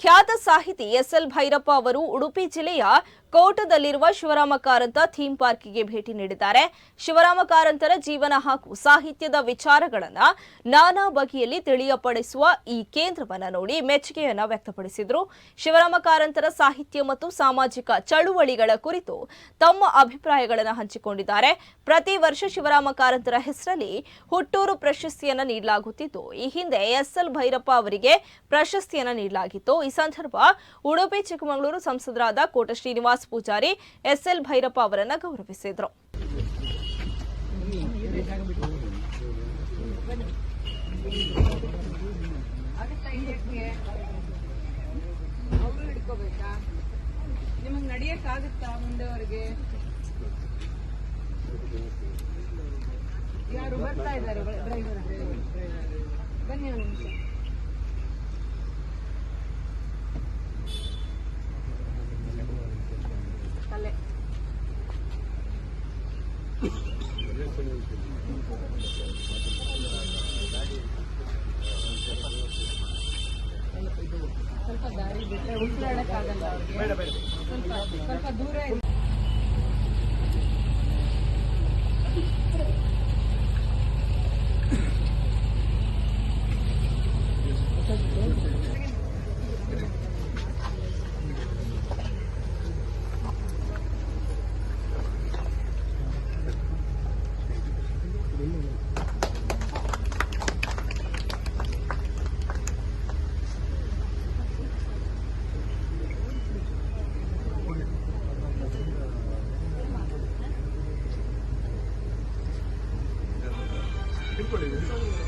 ಖ್ಯಾತ ಸಾಹಿತಿ ಎಸ್ಎಲ್ ಭೈರಪ್ಪ ಅವರು ಉಡುಪಿ ಜಿಲ್ಲೆಯ ಕೋಟದಲ್ಲಿರುವ ಶಿವರಾಮ ಕಾರಂತ ಥೀಮ್ ಪಾರ್ಕಿಗೆ ಭೇಟಿ ನೀಡಿದ್ದಾರೆ. ಶಿವರಾಮ ಕಾರಂತರ ಜೀವನ ಹಾಗೂ ಸಾಹಿತ್ಯದ ವಿಚಾರಗಳನ್ನು ನಾನಾ ಬಗೆಯಲ್ಲಿ ತಿಳಿಯಪಡಿಸುವ ಈ ಕೇಂದ್ರವನ್ನ ನೋಡಿ ಮೆಚ್ಚುಗೆಯನ್ನು ವ್ಯಕ್ತಪಡಿಸಿದರು. ಶಿವರಾಮ ಕಾರಂತರ ಸಾಹಿತ್ಯ ಮತ್ತು ಸಾಮಾಜಿಕ ಚಳುವಳಿಗಳ ಕುರಿತು ತಮ್ಮ ಅಭಿಪ್ರಾಯಗಳನ್ನು ಹಂಚಿಕೊಂಡಿದ್ದಾರೆ. ಪ್ರತಿ ವರ್ಷ ಶಿವರಾಮ ಕಾರಂತರ ಹೆಸರಲ್ಲಿ ಹುಟ್ಟೂರು ಪ್ರಶಸ್ತಿಯನ್ನ ನೀಡಲಾಗುತ್ತಿದ್ದು ಈ ಹಿಂದೆ ಎಸ್ಎಲ್ ಭೈರಪ್ಪ ಅವರಿಗೆ ಪ್ರಶಸ್ತಿಯನ್ನ ನೀಡಲಾಗಿತ್ತು. ಈ ಸಂದರ್ಭ ಉಡುಪಿ ಚಿಕ್ಕಮಗಳೂರು ಸಂಸದರಾದ ಕೋಟ ಶ್ರೀನಿವಾಸ್ ಪೂಜಾರಿ ಎಸ್ಎಲ್ ಭೈರಪ್ಪ ಅವರನ್ನು ಗೌರವಿಸಿದ್ರು. ನಿಮಗ್ ನಡಿಯಕ್ಕಾಗುತ್ತಾ ಮುಂದೆವರೆಗೆ ಯಾರು ಬರ್ತಾ ಇದ್ದಾರೆ? ಬನ್ನಿ ಒಂದು ಸ್ವಲ್ಪ ದಾರಿ ಬಿಟ್ಟರೆ ಉಸಿರಾಡಕ್ಕಾಗಲ್ಲ ಅವ್ರಿಗೆ ಸ್ವಲ್ಪ ಸ್ವಲ್ಪ ದೂರ ಇದೆ 苹果的人。